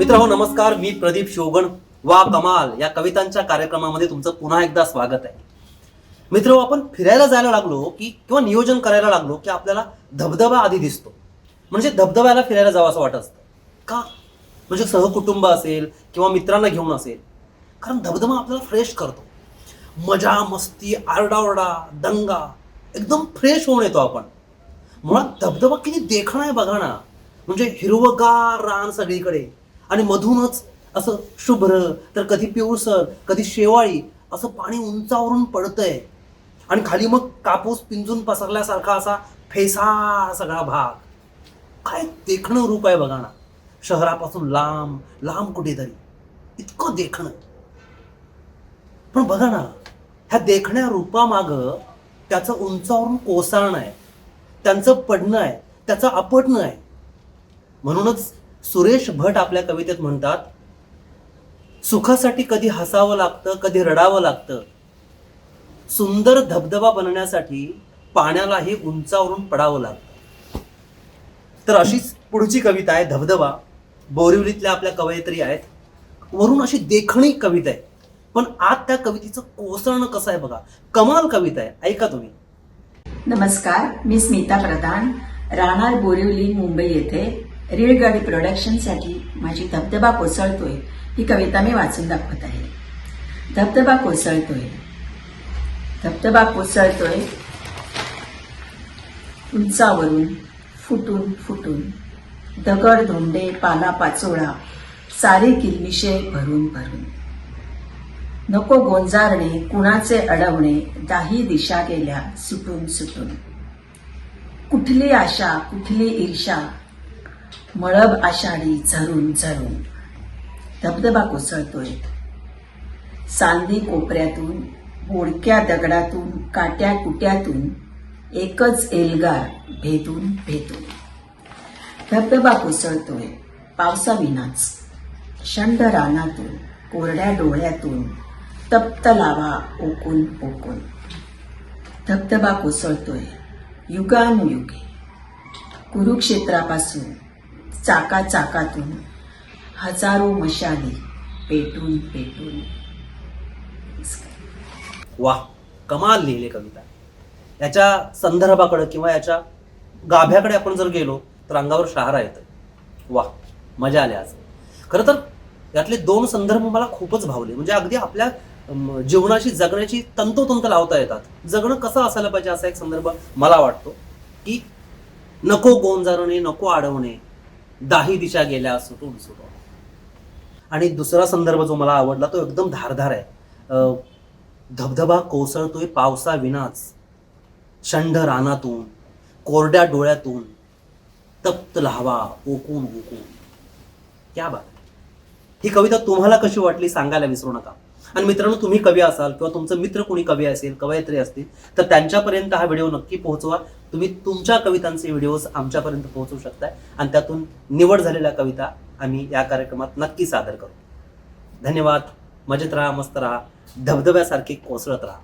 मित्र नमस्कार. मी प्रदीप शोगण वा कमाल या कवितांच्या कार्यक्रमामध्ये तुमचं पुन्हा एकदा स्वागत आहे. मित्र आपण फिरायला जायला लागलो की किंवा नियोजन करायला लागलो की आपल्याला धबधबा आधी दिसतो. म्हणजे धबधब्याला फिरायला जावं असं वाटत. असतं का? म्हणजे सहकुटुंब असेल किंवा मित्रांना घेऊन असेल. कारण धबधबा आपल्याला फ्रेश करतो. मजा मस्ती आरडाओरडा दंगा एकदम फ्रेश होऊन येतो आपण. मुळात धबधबा किती देखणा आहे बघा ना. म्हणजे हिरवगार रान सगळीकडे. आणि मधूनच असं शुभ्र तर कधी पिवळसर कधी शेवाळी असं पाणी उंचावरून पडतंय. आणि खाली मग कापूस पिंजून पसरल्यासारखा असा फेसाळ सगळा भाग. काय देखणं रूप आहे बघा ना. शहरापासून लांब लांब कुठेतरी. इतकं देखणं. पण बघा ना ह्या देखण्या रूपामागं त्याचं उंचावरून कोसळणं आहे. त्यांचं पडणं आहे. त्याचं आपटणं आहे. म्हणूनच सुरेश भट आपल्या कवितेत म्हणतात सुखासाठी कधी हसावं लागतं कधी रडावं लागतं. सुंदर धबधबा बनण्यासाठी पाण्यालाही उंचावरून पडावं लागतं. तर अशीच पुढची कविता आहे धबधबा. बोरिवलीतल्या आपल्या कवयित्री आहेत. वरून अशी देखणी कविता आहे. पण आज त्या कवितेचं कोसळणं कसं आहे बघा. कमाल कविता आहे. ऐका तुम्ही. नमस्कार मी स्मिता प्रधान राहणार बोरिवली मुंबई येथे. रेळगाडी प्रोडक्शनसाठी माझी धबधबा कोसळतोय ही कविता मी वाचून दाखवत आहे. धबधबा कोसळतोय. धबधबा कोसळतोय. उंचावरून फुटून फुटून दगड धोंडे पाला पाचोळा सारे किल्मिशे भरून भरून. नको गोंजारणे कुणाचे अडवणे दाही दिशा गेल्या सुटून सुटून. कुठली आशा कुठली ईर्षा मळब आषाढी झरून झरून. धबधबा कोसळतोय. सांदी कोपऱ्यातून बोडक्या दगडातून काट्या कुट्यातून एकच एल्गार भेदून भेदून. धबधबा कोसळतोय. पावसाविनाच. शंड रानातून कोरड्या डोळ्यातून तप्त लावा ओकून ओकून. धबधबा कोसळतोय. युगानुयुगे. कुरुक्षेत्रापासून चाकाचाकातून हजारो मशाली पेटून पेटून. वा कमाल लिहिले कविता. याच्या संदर्भाकडे किंवा याच्या गाभ्याकडे आपण जर गेलो तर अंगावर शहारा येतो वा मजा आली आज. खरं तर यातले दोन संदर्भ मला खूपच भावले. म्हणजे अगदी आपल्या जीवनाशी जगण्याची तंतोतंत लावता येतात. जगणं कसं असायला पाहिजे असा एक संदर्भ मला वाटतो की नको गोंजारणे नको अडवणे दाही दिशा गेल्या सुटून सुटून आणि दुसरा संदर्भ जो मला आवडला तो एकदम धारधार आहे. धबधबा कोसळतोय पावसा विनाच शंढ रानातून कोरड्या डोळ्यातून तप्त लावा ओकून ओकून. क्या बात ही कविता तुम्हाला कशी वाटली सांगायला विसरू नका. आणि मित्रांनो तुम्ही कवी असाल किंवा तुमचं मित्र कोणी कवी असेल कवयित्री असतील तर त्यांच्यापर्यंत हा व्हिडिओ नक्की पोहोचवा. तुम्ही तुमच्या कवितांचे व्हिडिओज आमच्यापर्यंत पोहोचवू शकताय आणि त्यातून निवड झालेल्या कविता आम्ही या कार्यक्रमात नक्की सादर करू. धन्यवाद. मजेत राहा मस्त राहा. धबधब्यासारखे कोसळत राहा.